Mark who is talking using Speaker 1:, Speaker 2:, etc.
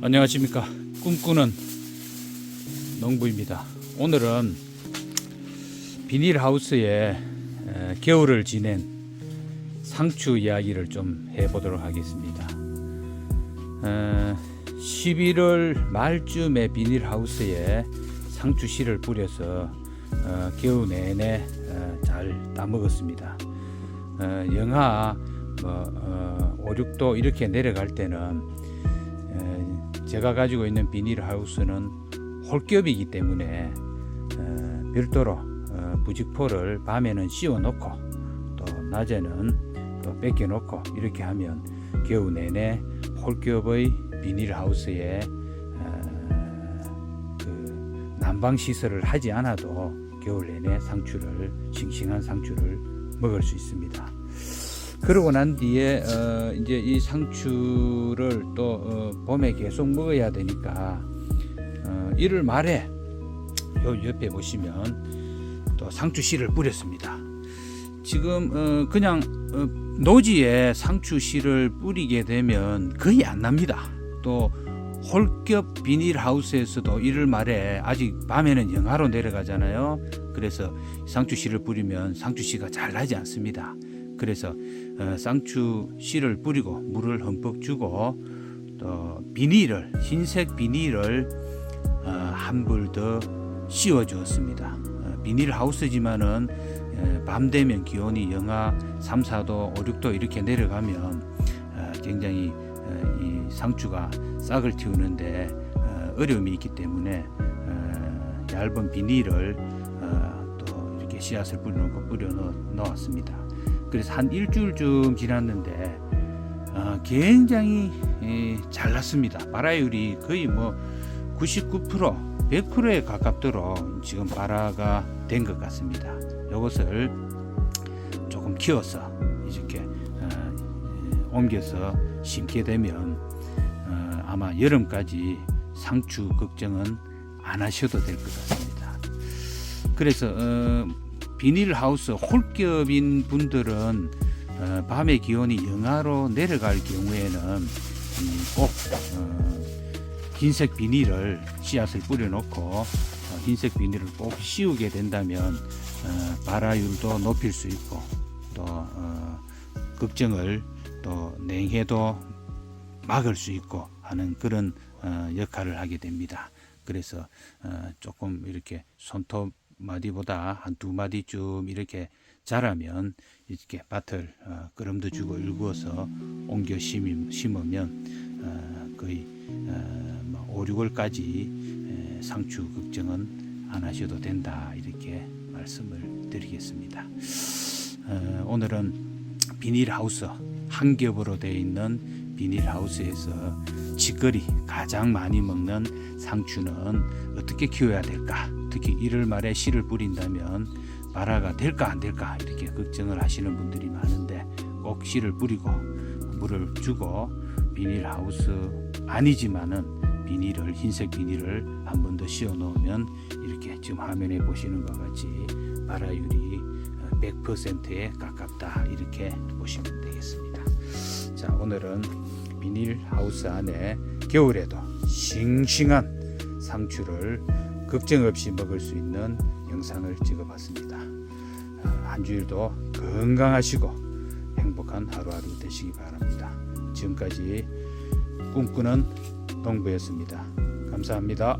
Speaker 1: 안녕하십니까. 꿈꾸는 농부입니다. 오늘은 비닐하우스에 에, 겨울을 지낸 상추 이야기를 좀 해보도록 하겠습니다. 에, 11월 말쯤에 비닐하우스에 상추 씨를 뿌려서 어, 겨우 내내 어, 잘 따먹었습니다. 어, 영하 뭐, 어, 5, 6도 이렇게 내려갈 때는 에, 제가 가지고 있는 비닐하우스는 홀겹이기 때문에 어, 별도로 어, 부직포를 밤에는 씌워 놓고 또 낮에는 또 뺏겨 놓고 이렇게 하면 겨우 내내 홀겹의 비닐하우스에 어, 그 난방 시설을 하지 않아도 겨울 내내 상추를 싱싱한 상추를 먹을 수 있습니다. 그러고 난 뒤에 어, 이제 이 상추를 또 어, 봄에 계속 먹어야 되니까 어, 1월 말에 요 옆에 보시면 또 상추 씨를 뿌렸습니다. 지금 어, 그냥 어, 노지에 상추 씨를 뿌리게 되면 거의 안 납니다. 또 홀겹 비닐하우스에서도 1월 말에 아직 밤에는 영하로 내려가잖아요. 그래서 상추 씨를 뿌리면 상추 씨가 잘 나지 않습니다. 그래서 어, 상추 씨를 뿌리고 물을 흠뻑 주고 또 비닐을 흰색 비닐을 어, 한불 더 씌워 주었습니다. 어, 비닐 하우스지만은 에, 밤 되면 기온이 영하 3, 4도, 5, 6도 이렇게 내려가면 어, 굉장히 어, 이 상추가 싹을 틔우는데 어, 어려움이 있기 때문에 어, 얇은 비닐을 씨앗을 뿌려놓고 뿌려 넣- 넣었습니다. 그래서 한 일주일쯤 지났는데 어, 굉장히 에, 잘 났습니다. 발화율이 거의 뭐 99% 100%에 가깝도록 지금 발화가 된 것 같습니다. 이것을 조금 키워서 이렇게 어, 에, 옮겨서 심게 되면 어, 아마 여름까지 상추 걱정은 안 하셔도 될 것 같습니다. 그래서 어, 비닐하우스 홀겹인 분들은 어, 밤에 기온이 영하로 내려갈 경우에는 음, 꼭 어, 흰색 비닐을 씨앗을 뿌려놓고 어, 흰색 비닐을 꼭 씌우게 된다면 어, 발화율도 높일 수 있고 또 어, 걱정을 또 냉해도 막을 수 있고 하는 그런 어, 역할을 하게 됩니다. 그래서 어, 조금 이렇게 손톱 마디보다 한 두 마디쯤 이렇게 자라면 이렇게 밭을 어, 끄럼도 주고 일구어서 옮겨 심으, 심으면 어, 거의 어, 뭐 5, 6월까지 상추 걱정은 안 하셔도 된다 이렇게 말씀을 드리겠습니다. 어, 오늘은 비닐하우스 한 겹으로 되어 있는 비닐하우스에서 직거리 가장 많이 먹는 상추는 어떻게 키워야 될까? 특히 1월 말에 씨를 뿌린다면 발화가 될까 안 될까 이렇게 걱정을 하시는 분들이 많은데 꼭 씨를 뿌리고 물을 주고 비닐하우스 아니지만은 비닐을 흰색 비닐을 한 번 더 씌워 놓으면 이렇게 지금 화면에 보시는 것 같이 발화율이 100%에 가깝다 이렇게 보시면 되겠습니다. 자 오늘은 비닐하우스 안에 겨울에도 싱싱한 상추를 걱정 없이 먹을 수 있는 영상을 찍어봤습니다. 아, 한 주일도 건강하시고 행복한 하루하루 되시기 바랍니다. 지금까지 꿈꾸는 농부였습니다. 감사합니다.